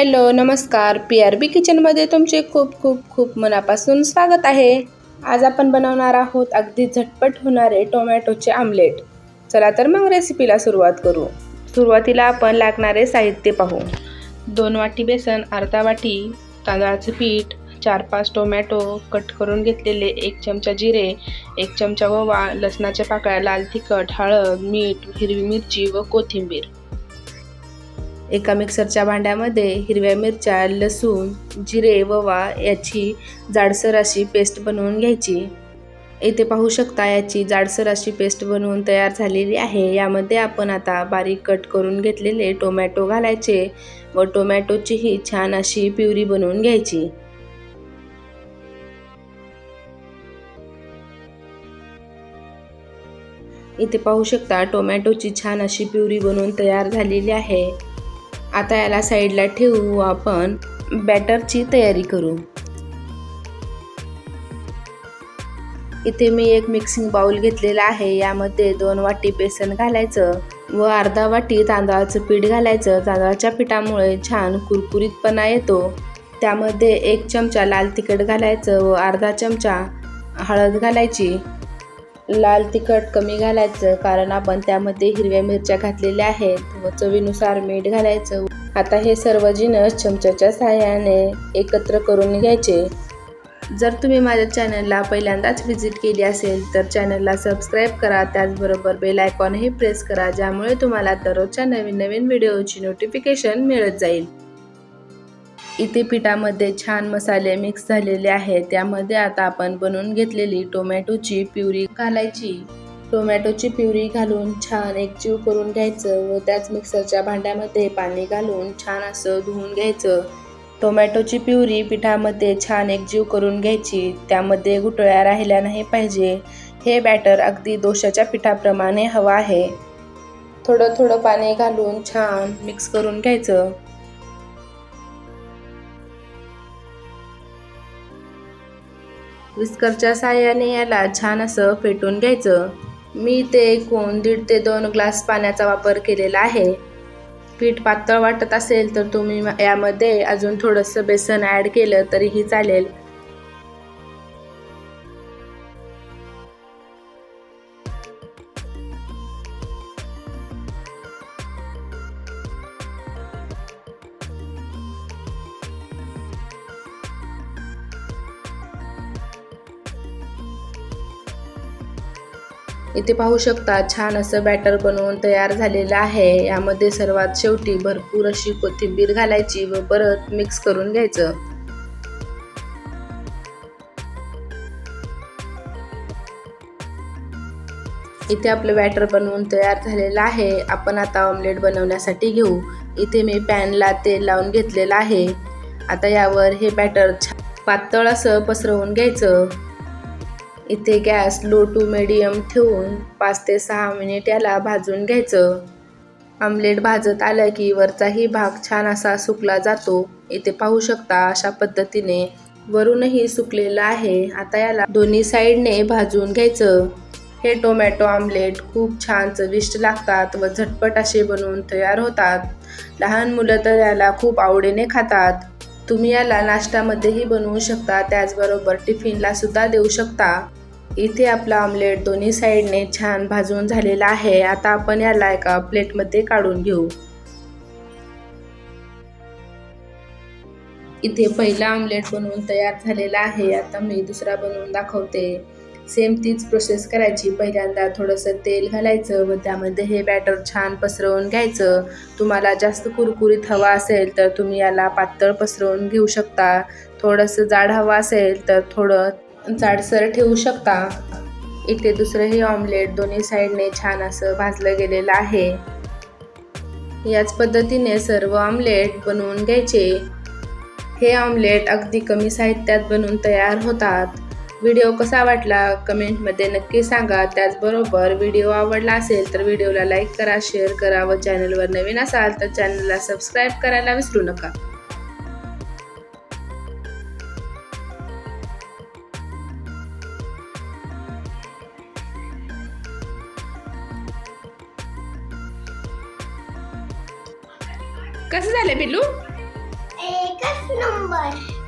Hello नमस्कार. P R B किचनमध्ये तुमचे खूप खूप खूप मनापासून स्वागत आहे. आज आपण बनवणार आहोत अगदी झटपट होणारे टोमॅटोचे आमलेट. चला तर मग रेसिपीला सुरुवात करू. सुरुवातीला आपण लागणारे साहित्य पाहू. दोन वाटी बेसन अर्धा वाटी तांदळाचं पीठ चार पाच टोमॅटो कट करून घेतलेले एक चमचा जिरे एक चमचा ओवा लसणाच्या पाकळ्या लाल तिखट हळद मीठ हिरवी मिरची व कोथिंबीर. एका मिक्सरच्या भांड्यामध्ये हिरव्या मिरच्या लसूण जिरे ववा याची जाडसर अशी पेस्ट बनवून घ्यायची. इथे पाहू शकता याची जाडसर अशी पेस्ट बनवून तयार झालेली आहे. यामध्ये आपण आता बारीक कट करून घेतलेले टोमॅटो घालायचे व टोमॅटोचीही छान अशी प्युरी बनवून घ्यायची. इथे पाहू शकता टोमॅटोची छान अशी प्युरी बनवून तयार झालेली आहे. आता याला साईडला ठेवू आपण बॅटरची तयारी करू. इथे मी एक मिक्सिंग बाउल घेतलेला आहे यामध्ये दोन वाटी बेसन घालायचं व अर्धा वाटी तांदळाचं पीठ घालायचं. तांदळाच्या पिठामुळे छान कुरकुरीतपणा येतो. त्यामध्ये एक चमचा लाल तिखट घालायचं व अर्धा चमचा हळद घालायची. लाल तिखट कमी घालायचं कारण आपण त्यामध्ये हिरव्या मिरच्या घातलेल्या आहेत व चवीनुसार मीठ घालायचं. आता हे सर्व जिनस चमच्याच्या सहाय्याने एकत्र करून घ्यायचे. जर तुम्ही माझ्या चॅनलला पहिल्यांदाच व्हिजिट केली असेल तर चॅनलला सबस्क्राईब करा. त्याचबरोबर बेल आयकॉनही प्रेस करा ज्यामुळे तुम्हाला दररोजच्या नवीन नवीन व्हिडिओची नोटिफिकेशन मिळत जाईल. इथे पिठामध्ये छान मसाले मिक्स झालेले आहेत. त्यामध्ये आता आपण बनवून घेतलेली टोमॅटोची प्युरी घालायची. टोमॅटोची प्युरी घालून छान एकजीव करून घ्यायचं व त्याच मिक्सरच्या भांड्यामध्ये पाणी घालून छान असं धुवून घ्यायचं. टोमॅटोची प्युरी पिठामध्ये छान एकजीव करून घ्यायची. त्यामध्ये गुटळ्या राहिल्या नाही पाहिजे. हे बॅटर अगदी दोशाच्या पिठाप्रमाणे हवं आहे. थोडं थोडं पाणी घालून छान मिक्स करून घ्यायचं. विस्करच्या साह्याने याला छान असं फेटून घ्यायचं. मी ते एकूण दीड ते दोन ग्लास पाण्याचा वापर केलेला आहे. पीठ पातळ वाटत असेल तर तुम्ही यामध्ये अजून थोडंसं बेसन ॲड केलं तरीही चालेल. इथे पाहू शकता छान असं बॅटर बनवून तयार झालेलं आहे. यामध्ये सर्वात शेवटी भरपूर अशी कोथिंबीर घालायची व परत मिक्स करून घ्यायचं. इथे आपलं बॅटर बनवून तयार झालेलं आहे. आपण आता ऑमलेट बनवण्यासाठी घेऊ. इथे मी पॅनला तेल लावून घेतलेलं आहे. आता यावर हे बॅटर पातळ असं पसरवून घ्यायचं. इथे गॅस लो टू मिडियम ठेवून पाच ते सहा मिनिट याला भाजून घ्यायचं. आमलेट भाजत आलं की वरचाही भाग छान असा सुकला जातो. इथे पाहू शकता अशा पद्धतीने वरूनही सुकलेलं आहे. आता याला दोन्ही साईडने भाजून घ्यायचं. हे टोमॅटो आमलेट खूप छान चविष्ट लागतात व झटपट असे बनवून तयार होतात. लहान मुलं तर याला खूप आवडीने खातात. तुम्ही याला नाश्त्यामध्येही बनवू शकता त्याचबरोबर टिफिनला सुद्धा देऊ शकता. इथे आपला ऑमलेट दोन्ही साईडने छान भाजून झालेला आहे. आता आपण याला एका प्लेटमध्ये काढून घेऊ. इथे पहिला ऑमलेट बनवून तयार झालेला आहे. आता मी दुसरा बनवून दाखवते. सेम तीच प्रोसेस करायची. पहिल्यांदा थोडंसं तेल घालायचं व त्यामध्ये हे बॅटर छान पसरवून घ्यायचं. तुम्हाला जास्त कुरकुरीत हवा असेल तर तुम्ही याला पातळ पसरवून घेऊ शकता. थोडंसं जाड हवं असेल तर थोडं जाडसर ठेवू शकता. इथे दुसरंही ऑमलेट दोन्ही साईडने छान असं भाजलं गेलेलं आहे. याच पद्धतीने सर्व ऑमलेट बनवून घ्यायचे. हे ऑमलेट अगदी कमी साहित्यात बनवून तयार होतात. व्हिडिओ कसा वाटला कमेंटमध्ये नक्की सांगा. त्याचबरोबर व्हिडिओ आवडला असेल तर व्हिडिओला लाईक करा शेअर करा व चॅनलवर नवीन असाल तर चॅनलला सबस्क्राईब करायला विसरू नका. कसं झालं बिल्लू एकच नंबर.